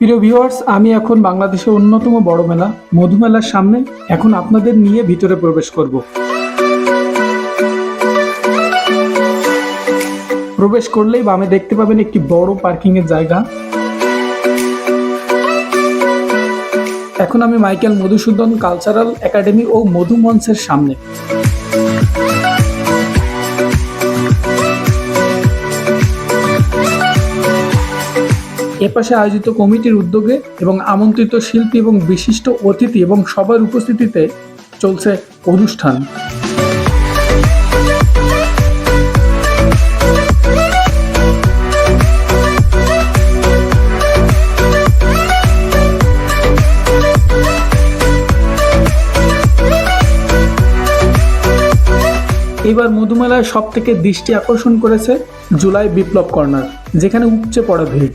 প্রিয় ভিউয়ার্স আমি এখন বাংলাদেশের অন্যতম বড় মেলা, মধুমেলার সামনে এখন আপনাদের নিয়ে ভিতরে প্রবেশ করব। প্রবেশ করলেই বামে দেখতে পাবেন একটি বড় পার্কিং এর জায়গা। এখন আমি মাইকেল মধুসূদন কালচারাল একাডেমি ও মধু মঞ্চের সামনে। এপাশে আয়োজিত কমিটির উদ্যোগে এবং আমন্ত্রিত শিল্পী এবং বিশিষ্ট অতিথি এবং সবার উপস্থিতিতে চলছে অনুষ্ঠান। এবার মধুমেলায় সব থেকে দৃষ্টি আকর্ষণ করেছে জুলাই বিপ্লব কর্নার, যেখানে উপচে পড়া ভিড়।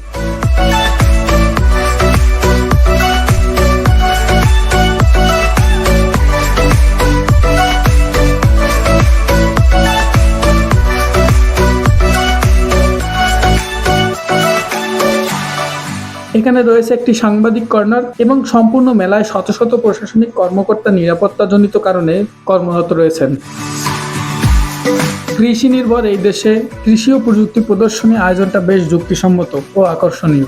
এখানে রয়েছে একটি সাংবাদিক কর্নার এবং সম্পূর্ণ মেলায় শত শত প্রশাসনিক কর্মকর্তা নিরাপত্তাজনিত কারণে কর্মরত রয়েছেন। কৃষি নির্ভর এই দেশে কৃষি ও প্রযুক্তি প্রদর্শনী আয়োজনটা বেশ যুক্তিসম্মত ও আকর্ষণীয়।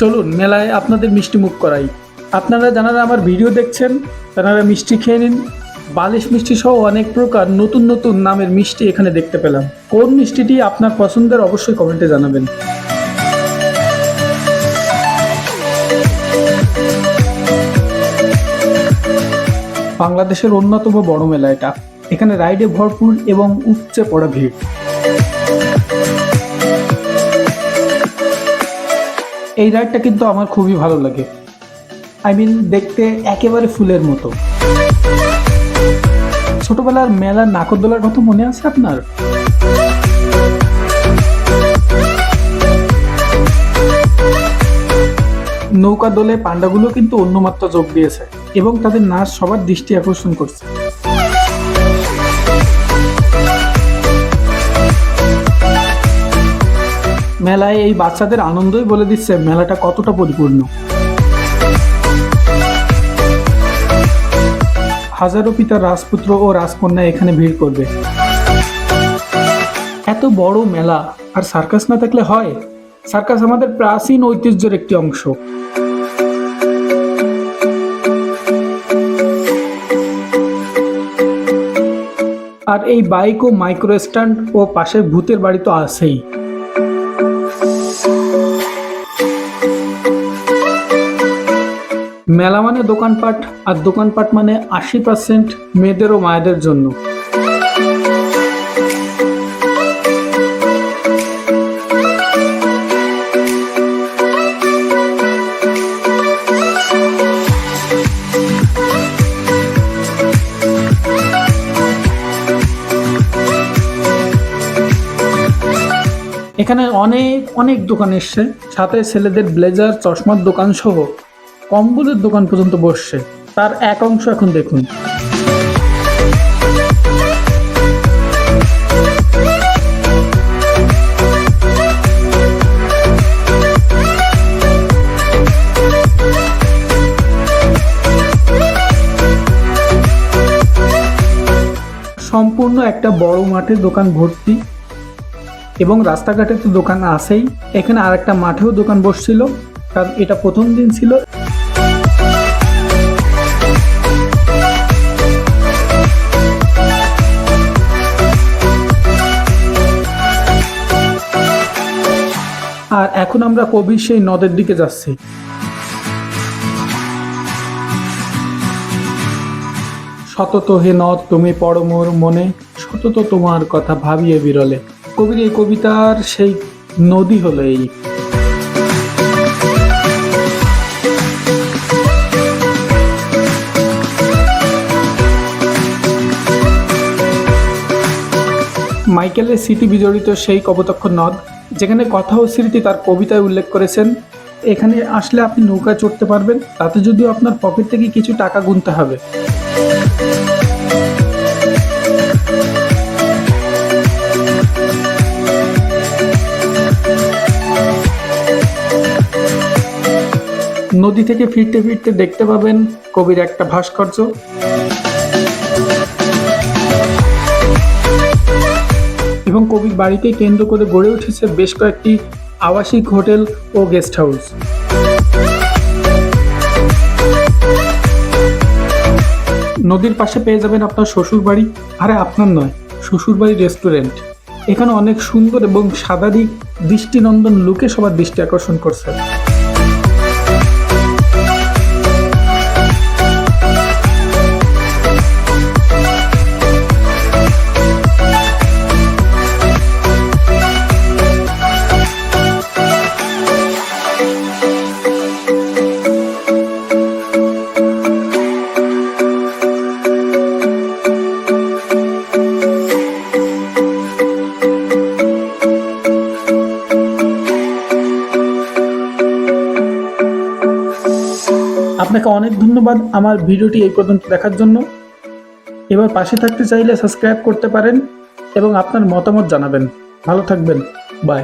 চলুন মেলায় আপনাদের মিষ্টি মুখ করাই। আপনারা যারা আমার ভিডিও দেখছেন, তারা মিষ্টি খেয়ে নিন বালিশ মিষ্টি সহ অনেক প্রকার নতুন নতুন নামের মিষ্টি এখানে দেখতে পেলাম। কোন মিষ্টিটি আপনার পছন্দের অবশ্যই কমেন্টে জানাবেন। বাংলাদেশের অন্যতম বড় মেলা এটা। এখানে রাইডে ভরপুর এবং উপচে পড়া ভিড়। এই রাইডটা কিন্তু আমার খুবই ভালো লাগে। আই মিন দেখতে একেবারে ফুলের মতো। ছোটবেলার মেলার নাকরদোলার কথা মনে আছে আপনার? নৌকা দোলে পান্ডাগুলো কিন্তু অন্য মাত্রা যোগ দিয়েছে এবং তাদের নাচ সবার দৃষ্টি আকর্ষণ করছে। মেলায় এই বাচ্চাদের আনন্দই বলে দিচ্ছে মেলাটা কতটা পরিপূর্ণ। হাজারো পিতা রাজপুত্র ও রাজকন্যা এখানে ভিড় করবে। এত বড় মেলা, আর সার্কাস না থাকলে হয়? সার্কাস আমাদের প্রাচীন ঐতিহ্যের একটি অংশ। আর এই বাইক ও মাইক্রো স্ট্যান্ড ও পাশের ভূতের বাড়ি তো আছেই। মেলা মানে দোকানপাট, আর দোকানপাট মানে আশি পার্সেন্ট মেয়েদের ও মায়েদের জন্য। এখানে অনেক অনেক দোকান এসছে। সাথে ছেলেদের ব্লেজার, চশমার দোকান সহ। কম্বলের দোকান পর্যন্ত বসছে। তার এক অংশ এখন দেখুন। সম্পূর্ণ একটা বড় মাঠে দোকান ভর্তি এবং রাস্তাঘাটে তো দোকান আছেই। এখানে আরেকটা মাঠেও দোকান বসছিল। কারণ এটা প্রথম দিন ছিল। এখন আমরা কবি সেই নদের দিকে যাচ্ছি। সতত হে নদ, তুমি পরমোর মনে, সতত তোমার কথা ভাবিয়ে বিরলে। কবির এই কবিতার সেই নদী হলো এই। মাইকেলের স্মৃতি বিজড়িত সেই কপোতক্ষ নদ যেখানে কথা ও স্মৃতি তার কবিতায় উল্লেখ করেছেন, এখানে আসলে আপনি নৌকায় চড়তে পারবেন, তাতে যদিও আপনার পকেট থেকে কিছু টাকা গুনতে হবে। নদী থেকে ফিরতে ফিরতে দেখতে পাবেন কবির একটা ভাস্কর্য। এবং কবির বাড়িকে কেন্দ্র করে গড়ে উঠেছে বেশ কয়েকটি আবাসিক হোটেল ও গেস্ট হাউস। নদীর পাশে পেয়ে যাবেন আপনার শ্বশুর বাড়ি আরে, আপনার নয় শ্বশুর বাড়ি রেস্টুরেন্ট। এখানে অনেক সুন্দর এবং সাদারি দৃষ্টিনন্দন লুকে সবার দৃষ্টি আকর্ষণ করছে। আপনাকে অনেক ধন্যবাদ আমার ভিডিওটি এই পর্যন্ত দেখার জন্য। এবার পাশে থাকতে চাইলে সাবস্ক্রাইব করতে পারেন এবং আপনার মতামত জানাবেন। ভালো থাকবেন। বাই